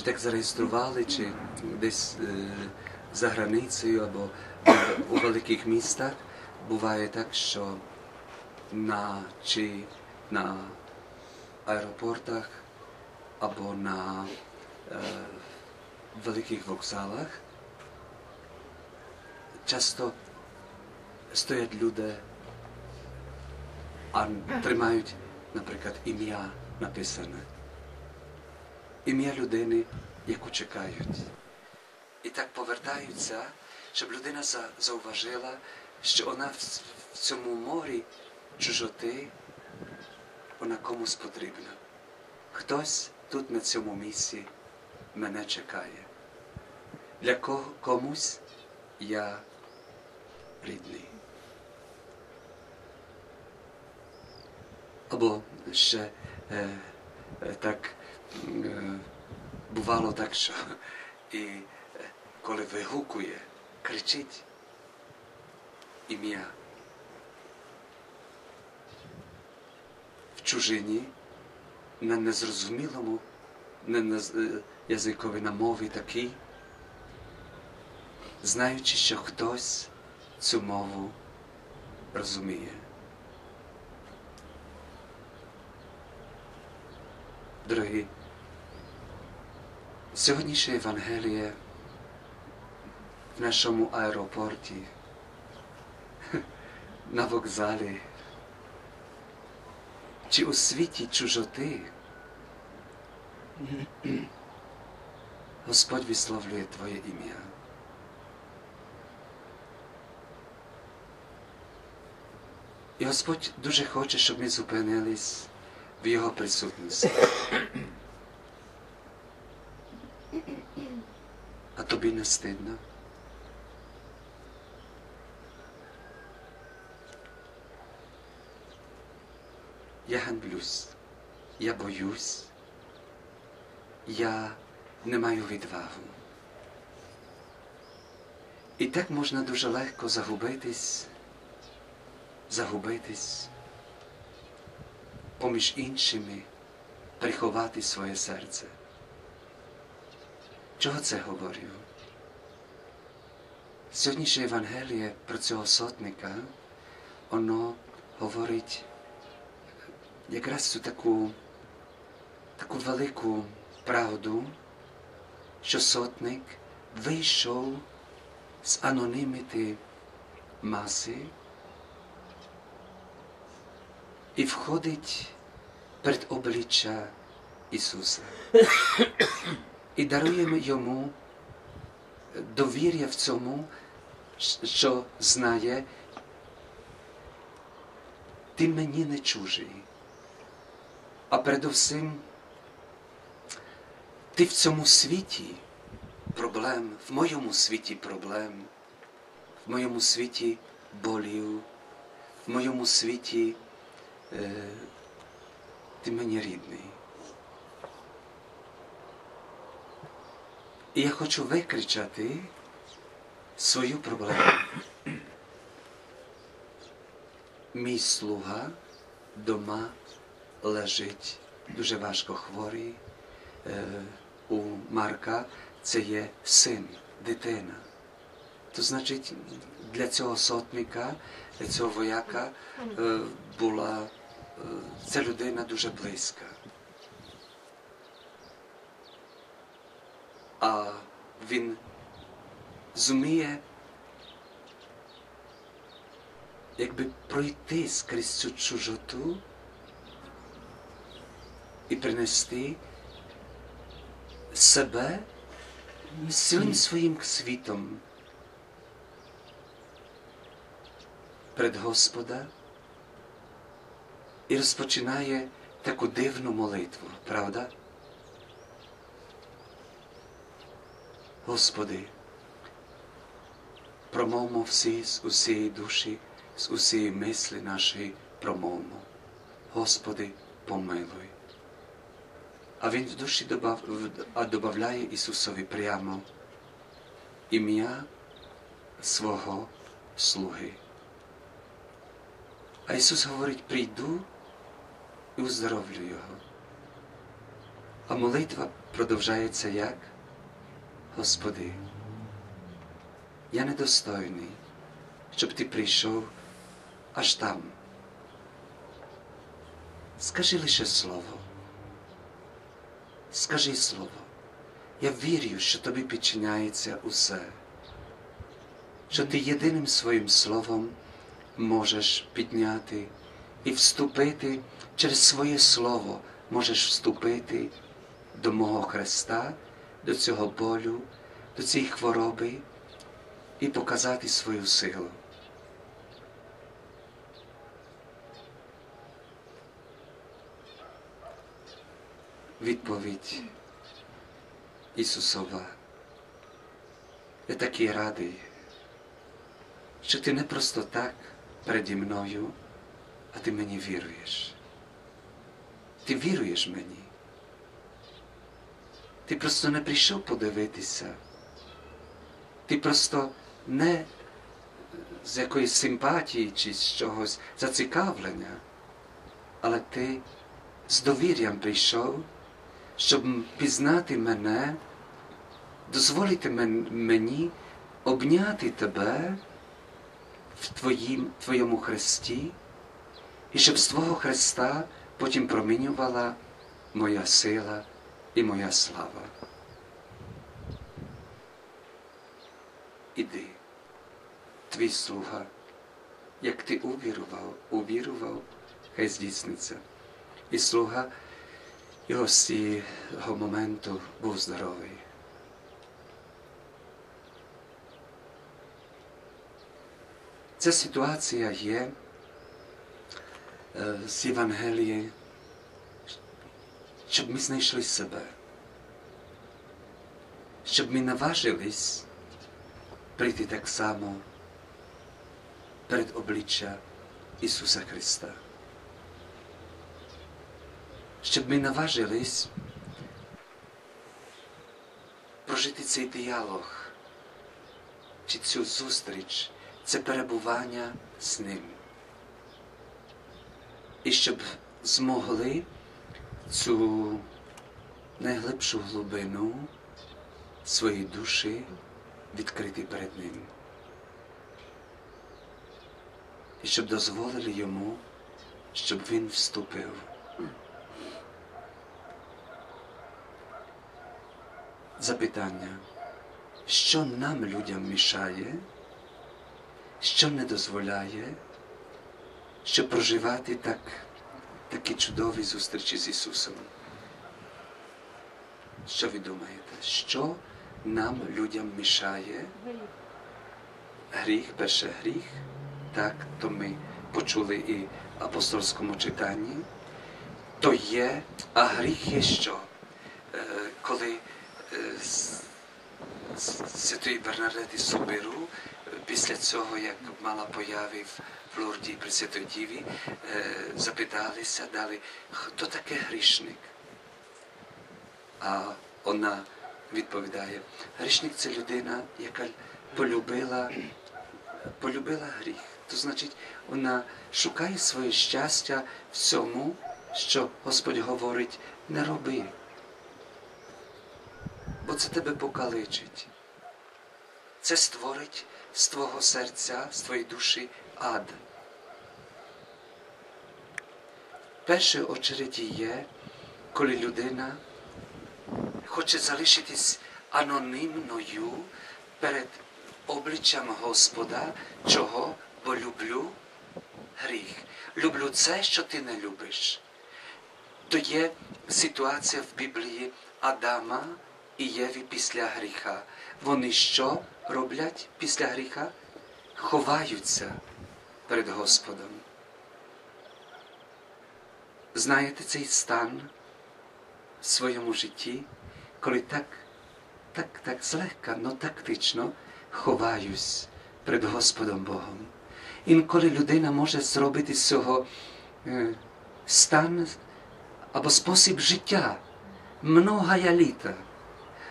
чи так зареєстрували, чи десь е, за границею або у великих містах, буває так, що на чи на аеропортах або на е, великих вокзалах часто стоять люди, а тримають, наприклад, ім'я написане. Ім'я людини, яку чекають. І так повертаються, щоб людина зауважила, що вона в, цьому морі чужоти, вона комусь потрібна. Хтось тут на цьому місці мене чекає. Для кого комусь я рідний. Або ще е, е, так бувало так, що і е, коли вигукує, кричить ім'я в чужині, на незрозумілому, на нез- е, язикові на мові такій, знаючи, що хтось цю мову розуміє. Дорогі, сьогоднішнє Євангеліє в нашому аеропорті, на вокзалі чи у світі чужоти Господь висловлює Твоє ім'я. І Господь дуже хоче, щоб ми зупинились в Його присутності. Не стидно? Я ганблюсь, я боюсь, я не маю відвагу. І так можна дуже легко загубитись, загубитись, поміж іншими приховати своє серце. Чого це говорю? Сьогоднішнє Євангеліє про цього сотника, воно говорить якраз цю таку, таку велику правду, що сотник вийшов з анонимити маси і входить перед обличчя Ісуса. І даруємо йому довір'я в цьому, що знає, ти мені не чужий. А передусім, ти в цьому світі проблем, в моєму світі проблем, в моєму світі болів, в моєму світі е, ти мені рідний. І я хочу викричати свою проблему. Мій слуга дома лежить дуже важко хворий. Е, у Марка це є син, дитина. То значить, для цього сотника, для цього вояка е, була е, ця людина дуже близька. А він зуміє якби пройти скрізь цю чужоту і принести себе цілим своїм світом перед Господа і розпочинає таку дивну молитву, правда? Господи, промовмо всі з усієї душі, з усієї мислі нашої промовмо. Господи, помилуй. А він в душі добав, а додає Ісусові прямо ім'я свого слуги. А Ісус говорить, прийду і уздоровлю його. А молитва продовжається як? Господи, я недостойний, щоб ти прийшов аж там. Скажи лише слово. Скажи слово. Я вірю, що тобі підчиняється усе, що ти єдиним своїм словом можеш підняти і вступити через своє слово, можеш вступити до мого Христа, до цього болю, до цієї хвороби і показати свою силу. Відповідь Ісусова. Я такий радий, що ти не просто так переді мною, а ти мені віруєш. Ти віруєш мені. Ти просто не прийшов подивитися. Ти просто не з якоїсь симпатії чи з чогось зацікавлення, але ти з довір'ям прийшов, щоб пізнати мене, дозволити мені обняти тебе в твоїм, твоєму Христі, і щоб з Твого Христа потім промінювала моя сила і моя слава. Іди, твій слуга, як ти увірував, увірував, хай здійсниться. І слуга його з цього моменту був здоровий. Ця ситуація є з Євангелії, щоб ми знайшли себе, щоб ми наважились прийти так само перед обличчя Ісуса Христа. Щоб ми наважились прожити цей діалог, чи цю зустріч, це перебування з Ним. І щоб змогли цю найглибшу глибину своєї душі відкрити перед Ним. І щоб дозволили йому, щоб він вступив. Запитання, що нам людям мішає, що не дозволяє, щоб проживати так, такі чудові зустрічі з Ісусом? Що ви думаєте? Що нам людям мішає? Гріх, перше гріх, так, то ми почули і в апостольському читанні, то є, а гріх є що? Коли Святої Бернадети Соберу після цього, як мала появи в Лорді Пресвятої Діві, запиталися, дали, хто таке грішник? А вона відповідає, грішник це людина, яка полюбила, полюбила гріх. То значить, вона шукає своє щастя в цьому, що Господь говорить, не роби бо це тебе покаличить. Це створить з твого серця, з твоєї душі ад. Перше очереді є, коли людина хоче залишитись анонімною перед обличчям Господа, чого, бо люблю гріх. Люблю це, що ти не любиш. То є ситуація в Біблії Адама і Єві після гріха. Вони що роблять після гріха? Ховаються перед Господом. Знаєте цей стан в своєму житті, коли так, так, так злегка, но тактично ховаюсь перед Господом Богом. Інколи людина може зробити з цього е, стан або спосіб життя многая літа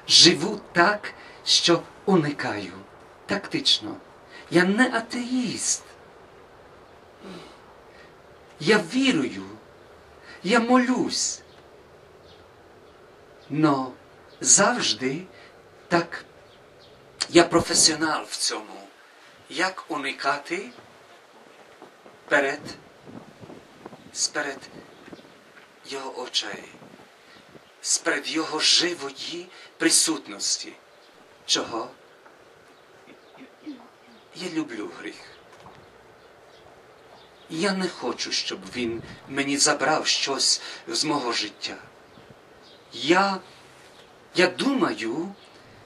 живу так, що уникаю. Тактично. Я не атеїст. Я вірую, я молюсь. Но завжди так я професіонал в цьому. Як уникати перед, сперед його очей, сперед його живої присутності. Чого? Я люблю гріх. Я не хочу, щоб він мені забрав щось з мого життя. Я, я думаю,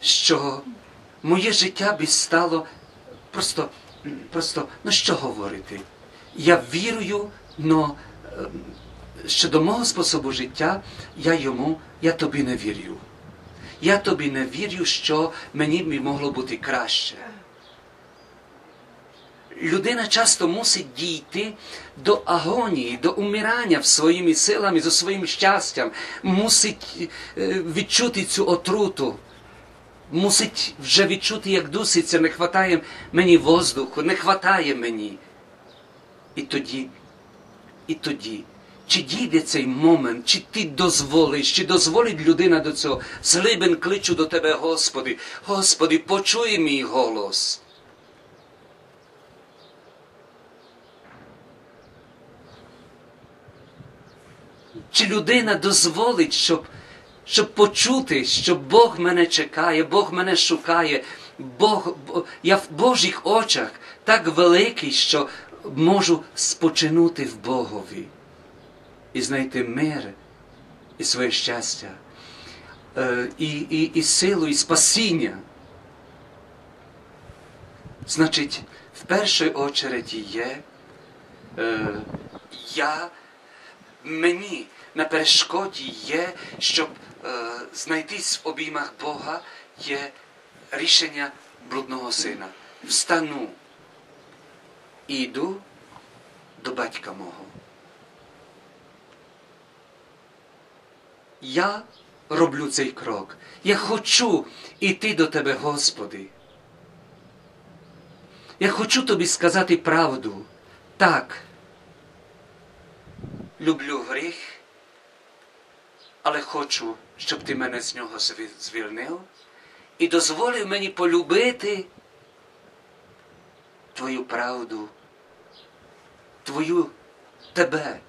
що моє життя би стало просто, просто, ну що говорити? Я вірую, но ем, щодо мого способу життя, я йому, я тобі не вірю. Я тобі не вірю, що мені б могло бути краще. Людина часто мусить дійти до агонії, до умирання своїми силами, за своїм щастям, мусить е, відчути цю отруту, мусить вже відчути, як дуситься, не хватає мені воздуху, не хватає мені. І тоді, і тоді, чи дійде цей момент, чи ти дозволиш, чи дозволить людина до цього, злибен кличу до тебе, Господи, Господи, почуй мій голос. Чи людина дозволить, щоб, щоб почути, що Бог мене чекає, Бог мене шукає, Бог, я в Божих очах так великий, що можу спочинути в Богові і знайти мир і своє щастя, е, і, і, і силу, і спасіння. Значить, в першій очереді є е, я мені на перешкоді є, щоб е, знайтись в обіймах Бога, є рішення блудного сина. Встану і йду до батька мого. Я роблю цей крок. Я хочу йти до Тебе, Господи. Я хочу тобі сказати правду. Так. Люблю гріх, але хочу, щоб ти мене з нього звільнив. І дозволив мені полюбити твою правду, твою тебе,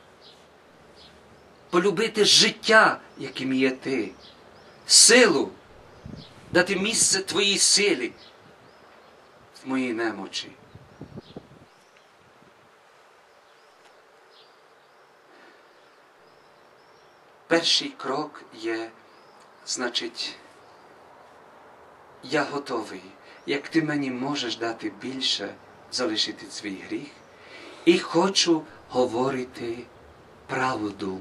полюбити життя, яким є ти, силу, дати місце твоїй силі в моїй немочі. Перший крок є, значить, я готовий, як ти мені можеш дати більше, залишити свій гріх, і хочу говорити правду.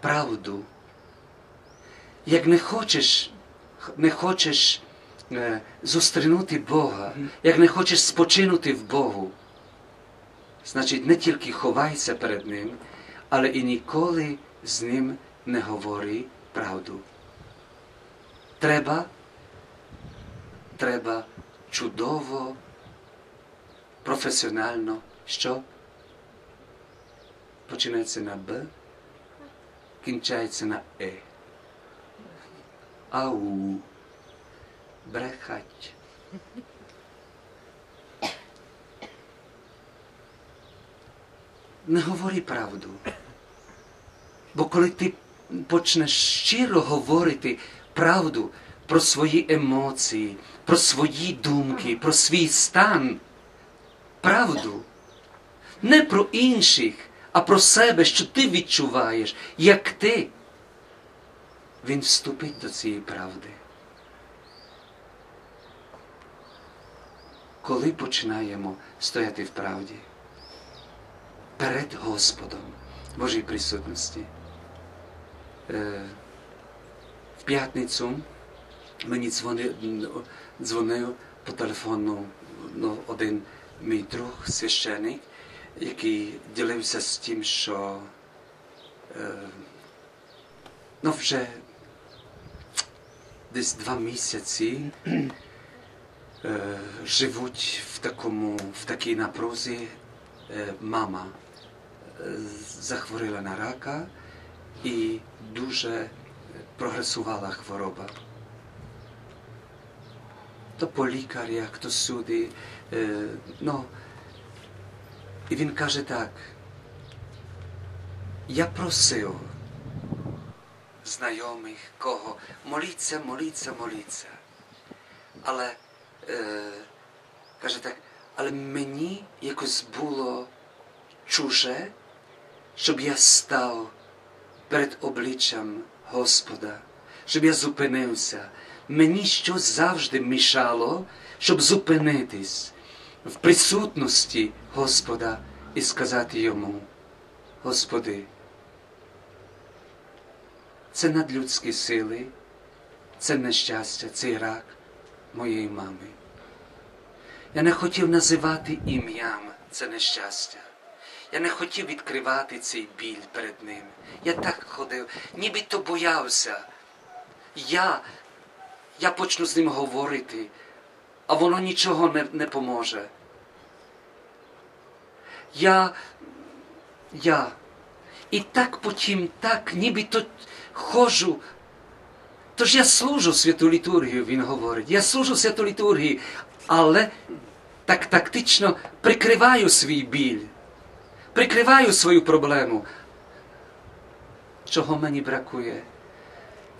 Правду. Як не хочеш, не хочеш е, зустрінути Бога, як не хочеш спочинути в Богу, значить, не тільки ховайся перед Ним, але і ніколи з ним не говори правду. Треба, треба чудово, професіонально, що починається на Б, кінчається на Е. Ау. Брехать. Не говори правду. Бо коли ти почнеш щиро говорити правду про свої емоції, про свої думки, про свій стан, правду, не про інших, а про себе, що ти відчуваєш, як ти, він вступить до цієї правди. Коли починаємо стояти в правді перед Господом Божій присутності. Е, в п'ятницю мені дзвонив, дзвонив по телефону ну, один мій друг, священик, який ділився з тим, що е, ну, вже десь два місяці е, живуть в такому, в такій напрузі. Мама захворіла на рака і дуже прогресувала хвороба. То по лікарях, то сюди. Е, ну, і він каже так. Я просив знайомих, кого, моліться, моліться, моліться. Але е, каже так, але мені якось було чуже, щоб я став перед обличчям Господа, щоб я зупинився. Мені щось завжди мішало, щоб зупинитись в присутності Господа і сказати йому, Господи, це надлюдські сили, це нещастя, цей рак моєї мами. Я не хотів називати ім'ям це нещастя. Я не хотів відкривати цей біль перед ним. Я так ходив, нібито боявся. Я, я почну з ним говорити, а воно нічого не, не поможе. Я, я. І так потім, так, нібито ходжу. Тож я служу святу літургію, він говорить. Я служу святу літургії, але так тактично прикриваю свій біль, прикриваю свою проблему. Чого мені бракує?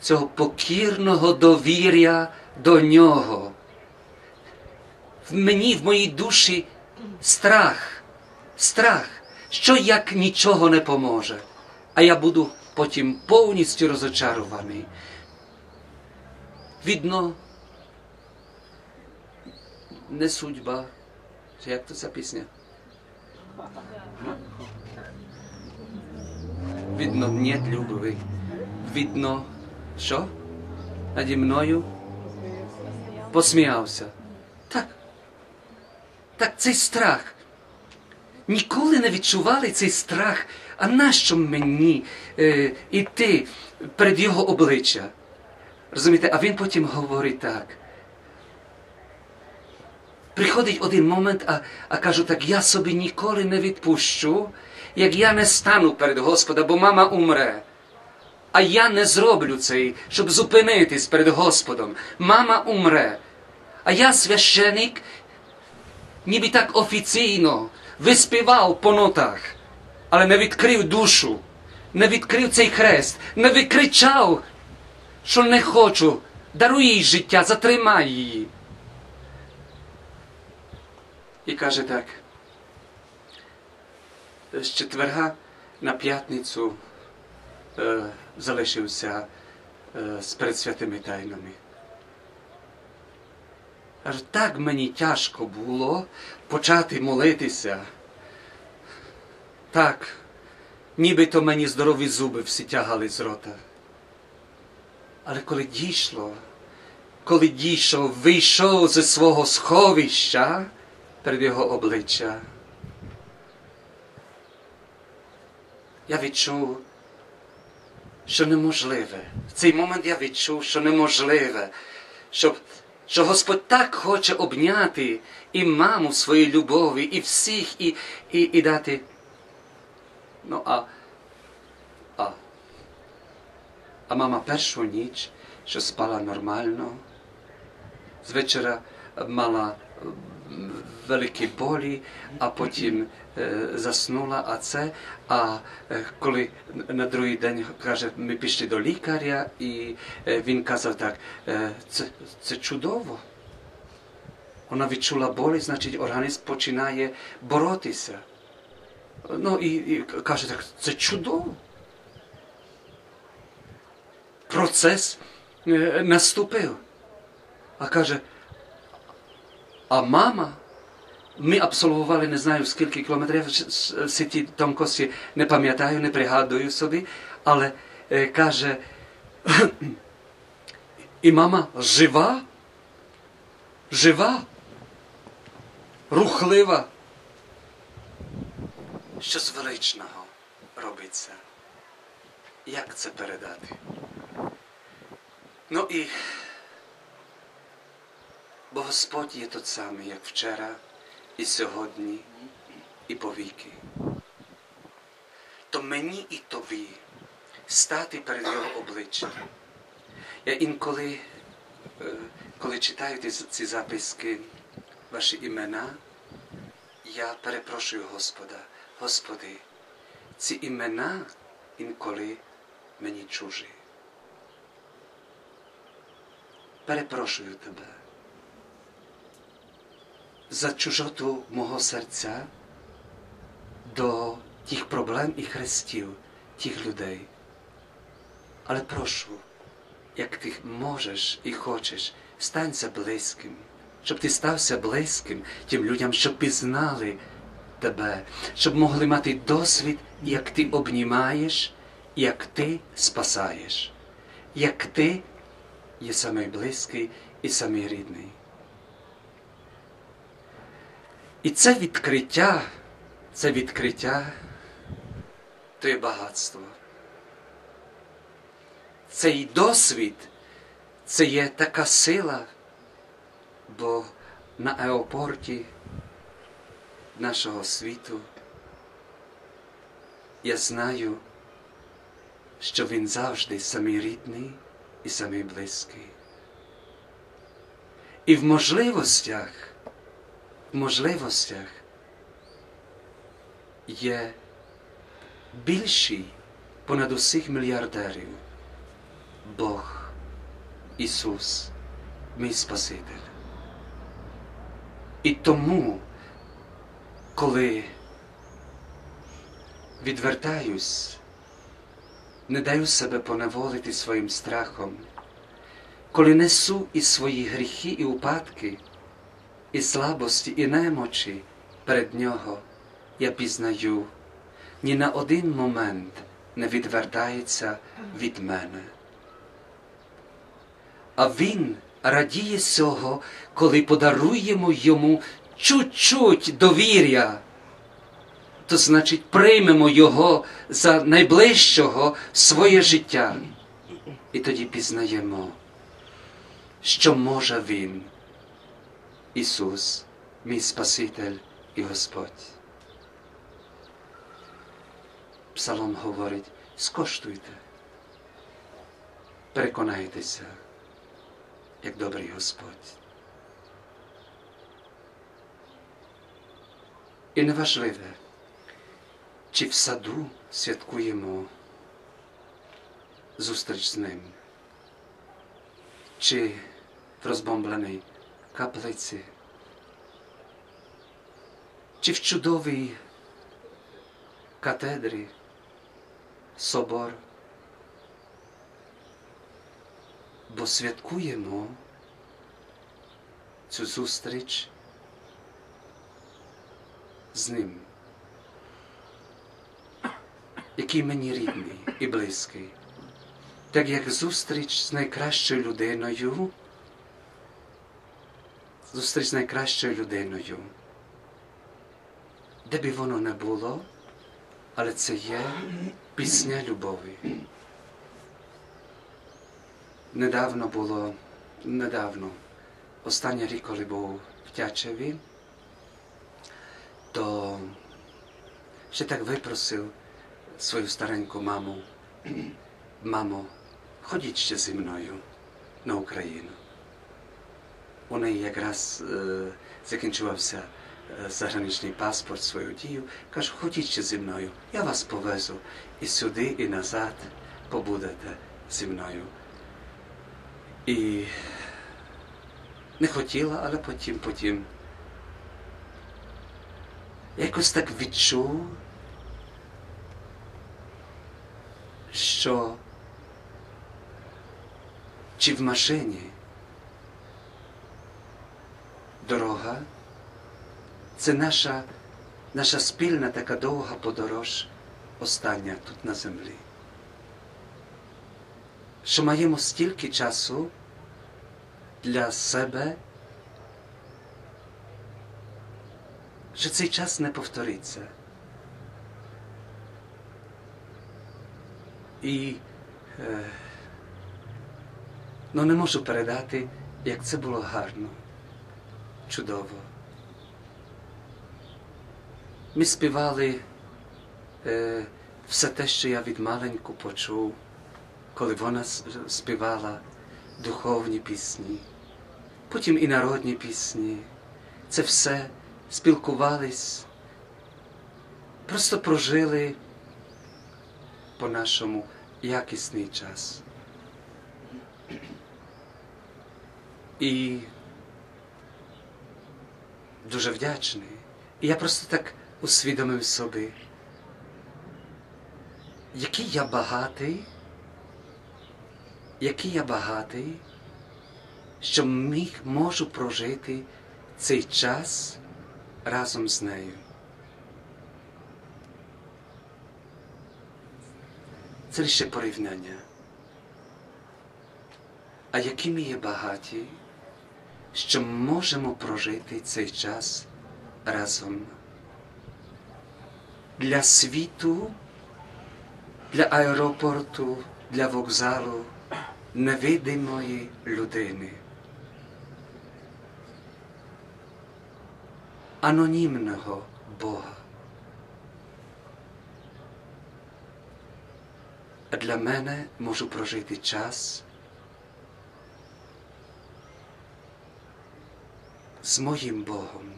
Цього покірного довір'я до нього. В мені, в моїй душі страх, страх, що як нічого не поможе, а я буду потім повністю розочарований. Видно, не судьба. Чи як то ця пісня? Видно, нет любви. Видно, що? Наді мною посміявся. Так. Так, цей страх. Ніколи не відчували цей страх. А нащо мені е, іти перед його обличчя? Розумієте, а він потім говорить так. Приходить один момент, а, а кажу так, я собі ніколи не відпущу, як я не стану перед Господа, бо мама умре. А я не зроблю цей, щоб зупинитись перед Господом. Мама умре. А я священик, ніби так офіційно виспівав по нотах, але не відкрив душу, не відкрив цей хрест, не викричав, що не хочу. Даруй їй життя, затримай її. І каже так. З четверга на п'ятницю е, залишився е, з передсвятими тайнами. Аж так мені тяжко було почати молитися. Так, нібито мені здорові зуби всі тягали з рота. Але коли дійшло, коли дійшов, вийшов зі свого сховища перед його обличчя, я відчув, що неможливе. В цей момент я відчув, що неможливе, щоб, що Господь так хоче обняти і маму своєї любові, і всіх, і, і, і дати. Ну, а, а, а мама першу ніч, що спала нормально, з вечора мала болі, а потім е, заснула. А це, а е, коли на другий день каже, ми пішли до лікаря, і е, він казав так, е, це, це чудово. Вона відчула болі, значить організм починає боротися. Ну і, і каже так, це чудово. Процес наступив. А каже, а мама, ми абсолвували не знаю скільки кілометрів всі ті тонкості не пам'ятаю, не пригадую собі, але е, каже, і мама жива, жива, рухлива. Щось величного робиться. Як це передати? Ну і бо Господь є тот самий, як вчора, і сьогодні, і повіки. То мені і тобі стати перед Його обличчям. Я інколи, е, коли читаю ці записки, ваші імена, я перепрошую Господа, Господи, ці імена інколи мені чужі. Перепрошую Тебе за чужоту мого серця до тих проблем і хрестів тих людей. Але прошу, як ти можеш і хочеш, станься близьким, щоб ти стався близьким тим людям, щоб пізнали тебе, щоб могли мати досвід, як ти обнімаєш, як ти спасаєш, як ти є самий близький і самий рідний. І це відкриття, це відкриття, то є багатство. Цей досвід це є така сила, бо на аеропорті нашого світу я знаю, що він завжди самий рідний і самий близький. І в можливостях, можливостях є більший понад усіх мільярдерів. Бог, Ісус, мій Спаситель. І тому, коли відвертаюсь, не даю себе поневолити своїм страхом, коли несу і свої гріхи і упадки, і слабості, і немочі перед Нього, я пізнаю, ні на один момент не відвертається від мене. А Він радіє цього, коли подаруємо йому чуть-чуть довір'я. То значить, приймемо його за найближчого своє життя. І тоді пізнаємо, що може Він, Ісус, мій Спаситель і Господь. Псалом говорить, скоштуйте, переконайтеся як добрий Господь. І неважливе, чи в саду святкуємо зустріч з ним, чи в розбомбленій каплиці, чи в чудовій катедрі, собор. бо святкуємо цю зустріч з ним, який мені рідний і близький, так як зустріч з найкращою людиною, зустріч з найкращою людиною, де би воно не було, але це є пісня любові. Недавно було, недавно, останній рік, коли був в Тячеві, то ще так випросив свою стареньку маму, мамо, ходіть ще зі мною на Україну. Неї якраз закінчувався заграничний паспорт свою дію. Кажу, ходіть ще зі мною, я вас повезу і сюди, і назад побудете зі мною. І не хотіла, але потім, потім якось так відчув, що чи в машині дорога. Це наша, наша спільна така довга подорож, остання тут на землі. Що маємо стільки часу для себе, що цей час не повториться. І е, ну, не можу передати, як це було гарно, чудово. Ми співали е, все те, що я від маленьку почув, коли вона співала духовні пісні, потім і народні пісні. Це все спілкувались, просто прожили по-нашому якісний час. І дуже вдячний. І я просто так усвідомив собі, який я багатий, який я багатий, що міг можу прожити цей час разом з нею. Це лише порівняння. А які ми є багаті, що можемо прожити цей час разом для світу, для аеропорту, для вокзалу невидимої людини. Анонімного Бога. А для мене можу прожити час з моїм Богом.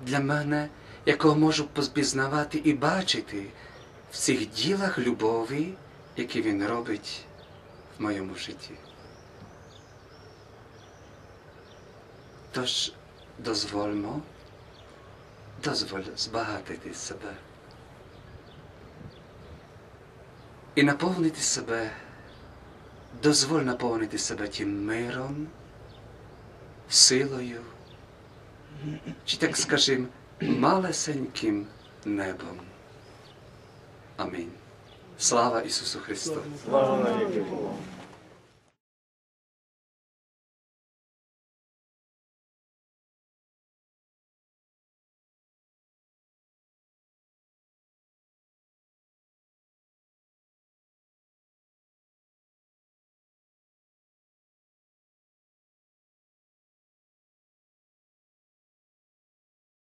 Для мене, якого можу позбізнавати і бачити в цих ділах любові, які Він робить в моєму житті. Тож дозвольмо, дозволь збагатити себе і наповнити себе, дозволь наповнити себе тим миром, силою, чи так скажем, малесеньким небом. Амінь. Слава Ісусу Христу! Слава.